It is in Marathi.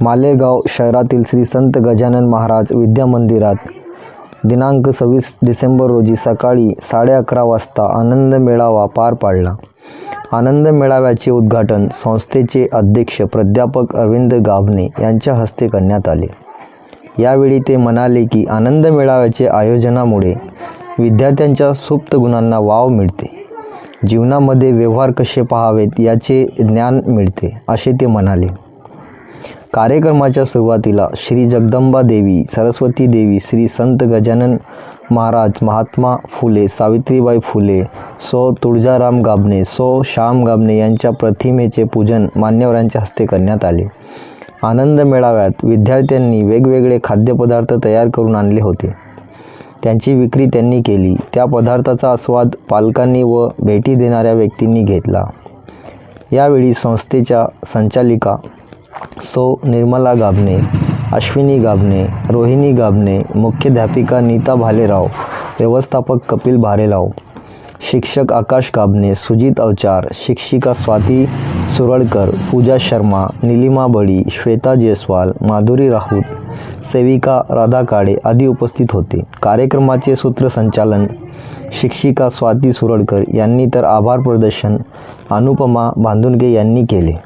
मालेगाव शहरातील श्री संत गजानन महाराज विद्या मंदिरात दिनांक सव्वीस डिसेंबर रोजी सकाळी साडे अकरा वाजता आनंद मेळावा पार पाडला. आनंद मेळाव्याचे उद्घाटन संस्थेचे अध्यक्ष प्राध्यापक अरविंद गाभणे यांच्या हस्ते करण्यात आले. यावेळी ते म्हणाले की आनंद मेळाव्याचे आयोजनामुळे विद्यार्थ्यांच्या सुप्त गुणांना वाव मिळते. जीवनामध्ये व्यवहार कसे पहावेत याचे ज्ञान मिळते असे ते म्हणाले. कार्यक्रमाच्या सुरुवातीला श्री जगदंबा देवी सरस्वती देवी श्री संत गजानन महाराज महात्मा फुले सावित्रीबाई फुले सो तुळजाराम गाबणे सो श्याम गाबणे यांच्या प्रतिमेचे पूजन मान्यवरांच्या हस्ते करण्यात आले. आनंद मेळाव्यात विद्यार्थ्यांनी वेगवेगळे खाद्यपदार्थ तयार करून आणले होते. त्यांची विक्री त्यांनी केली. त्या पदार्थाचा आस्वाद पालकांनी व भेटी देणाऱ्या व्यक्तींनी घेतला. यावेळी संस्थेच्या संचालिका सो निर्मला गाबणे अश्विनी गाबणे रोहिणी गाबणे मुख्याध्यापिका नीता भालेराव व्यवस्थापक कपिल भारेराव शिक्षक आकाश गाबणे सुजित अवचार शिक्षिका स्वाती सुरळकर पूजा शर्मा निलिमा बडी श्वेता जयस्वाल माधुरी राऊत सेविका राधा काळे आदी उपस्थित होते. कार्यक्रमाचे सूत्रसंचालन शिक्षिका स्वाती सुरळकर यांनी तर आभार प्रदर्शन अनुपमा बांधुनगे यांनी केले.